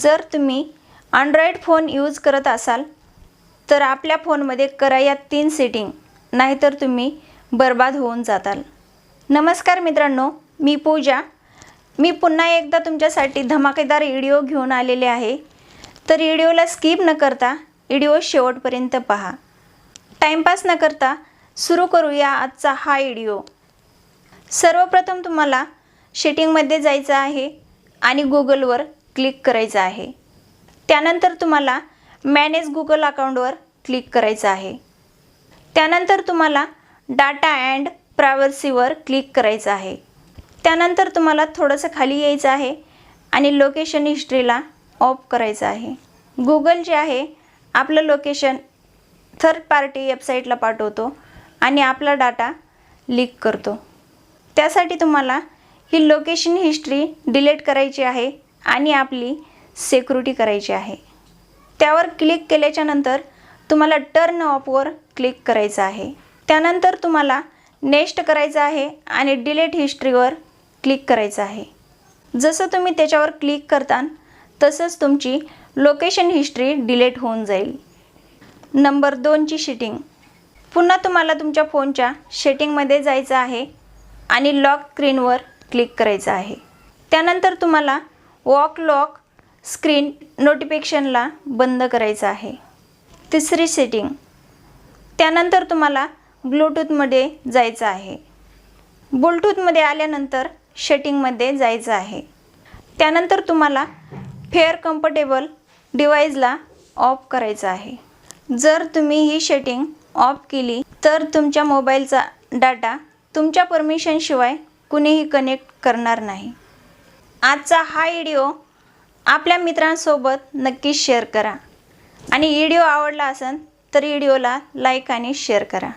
जर तुम्ही Android phone use करत असाल तर आपल्या फोनमध्ये करा या तीन सेटिंग नाहीतर तुम्ही बर्बाद होऊन जाताल. नमस्कार मित्रांनो मी पूजा. मी पुन्हा एकदा तुमच्यासाठी धमाकेदार व्हिडिओ घेऊन आलेले आहे. तर व्हिडिओला स्किप न करता व्हिडिओ शेवटपर्यंत पहा. टाईमपास न करता सुरू करूया आजचा हा व्हिडिओ सर्वप्रथम तुम्हाला शेटिंगमध्ये जायचं आहे आणि गुगलवर क्लिक करायचं आहे. त्यानंतर तुम्हाला मॅनेज गुगल अकाउंटवर क्लिक करायचं आहे. त्यानंतर तुम्हाला डाटा अँड प्रायव्हर्सीवर क्लिक करायचं आहे. त्यानंतर तुम्हाला थोडंसं खाली यायचं आहे आणि लोकेशन हिस्ट्रीला ऑफ करायचं आहे. गुगल जे आहे आपलं लोकेशन थर्ड पार्टी वेबसाईटला पाठवतो आणि आपला डाटा लीक करतो. त्यासाठी तुम्हाला ही लोकेशन हिस्ट्री डिलीट करायची आहे. आणि आपली सिक्युरिटी करायची आहे. त्यावर क्लिक केल्याच्यानंतर तुम्हाला टर्न ऑफवर क्लिक करायचं आहे. त्यानंतर तुम्हाला नेक्स्ट करायचं आहे आणि डिलीट हिस्ट्रीवर क्लिक करायचं आहे. जसं तुम्ही त्याच्यावर क्लिक करता तसंच तुमची लोकेशन हिस्ट्री डिलीट होऊन जाईल. नंबर दोनची शेटिंग पुन्हा तुम्हाला तुमच्या फोनच्या शेटिंगमध्ये जायचं आहे आणि लॉक स्क्रीनवर क्लिक करायचं आहे. त्यानंतर तुम्हाला वॉक लॉक स्क्रीन नोटिफिकेशनला बंद करायचं आहे. तिसरी सेटिंग. त्यानंतर तुम्हाला ब्लूटूथमध्ये जायचं आहे. ब्लूटूथमध्ये आल्यानंतर शेटिंगमध्ये जायचं आहे. त्यानंतर तुम्हाला फेअर कम्फर्टेबल डिवाईसला ऑफ करायचं आहे. जर तुम्ही ही शेटिंग ऑफ केली तर तुमच्या मोबाईलचा डाटा तुमच्या परमिशनशिवाय कुणीही कनेक्ट करणार नाही. आजचा हा व्हिडिओ आपल्या मित्रांसोबत नक्की शेअर करा. आणि व्हिडिओ आवडला असेल तर व्हिडिओला लाईक आणि शेअर करा.